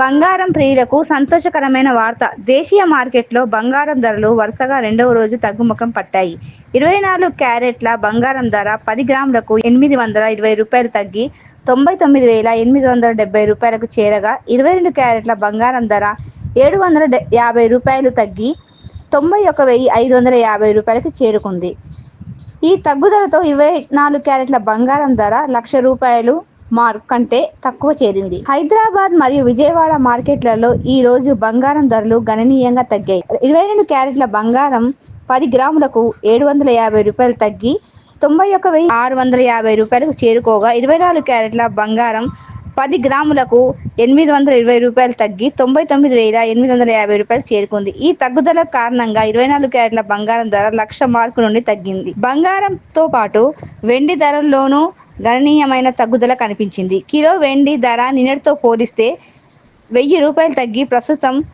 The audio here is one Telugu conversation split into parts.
బంగారం ప్రియులకు సంతోషకరమైన వార్త. దేశీయ మార్కెట్లో బంగారం ధరలు వరుసగా రెండవ రోజు తగ్గుముఖం పట్టాయి. ఇరవై నాలుగు క్యారెట్ల బంగారం ధర పది గ్రాములకు ఎనిమిది వందల ఇరవై రూపాయలు తగ్గి తొంభై తొమ్మిది వేల ఎనిమిది వందల డెబ్బై రూపాయలకు చేరగా ఇరవై రెండు క్యారెట్ల బంగారం ధర ఏడు వందల డె- యాభై రూపాయలు తగ్గి తొంభై ఒక వెయ్యి ఐదు వందల యాభై రూపాయలకు చేరుకుంది. ఈ తగ్గుదలతో ఇరవై నాలుగు క్యారెట్ల బంగారం ధర లక్ష రూపాయలు మార్క్ కంటే తక్కువ చేరింది. హైదరాబాద్ మరియు విజయవాడ మార్కెట్లలో ఈ రోజు బంగారం ధరలు గణనీయంగా తగ్గాయి. ఇరవై రెండు క్యారెట్ల బంగారం పది గ్రాములకు ఏడు వందల యాభై రూపాయలు తగ్గి తొంభై ఒక వెయ్యి ఆరు వందల యాభై రూపాయలకు చేరుకోగా ఇరవై నాలుగు క్యారెట్ల బంగారం పది గ్రాములకు ఎనిమిది వందల ఇరవై రూపాయలు తగ్గి తొంభై తొమ్మిది వేల ఎనిమిది వందల యాభై రూపాయలు చేరుకుంది. ఈ తగ్గుదల కారణంగా ఇరవై నాలుగు క్యారెట్ల బంగారం ధర లక్ష మార్కు నుండి తగ్గింది. బంగారంతో పాటు వెండి ధరల్లోనూ గణనీయమైన తగ్గుదల కనిపించింది. కిలో వెండి ధర నిన్నటితో పోలిస్తే వెయ్యి రూపాయలు తగ్గి ప్రస్తుతం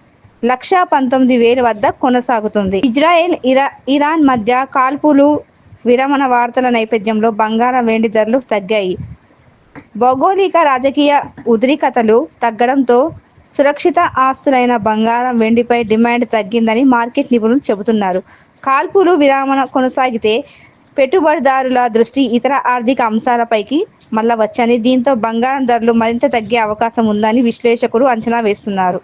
లక్షా పంతొమ్మిది వేల వద్ద కొనసాగుతుంది. ఇజ్రాయెల్ ఇరా ఇరాన్ మధ్య కాల్పులు విరమణ వార్తల నేపథ్యంలో బంగారం వెండి ధరలు తగ్గాయి. భౌగోళిక రాజకీయ ఉద్రిక్తతలు తగ్గడంతో సురక్షిత ఆస్తులైన బంగారం వెండిపై డిమాండ్ తగ్గిందని మార్కెట్ నిపుణులు చెబుతున్నారు. కాల్పులు విరామణ కొనసాగితే పెట్టుబడిదారుల దృష్టి ఇతర ఆర్థిక అంశాలపైకి మళ్ళవచ్చని దీంతో బంగారం ధరలు మరింత తగ్గే అవకాశం ఉందని విశ్లేషకులు అంచనా వేస్తున్నారు.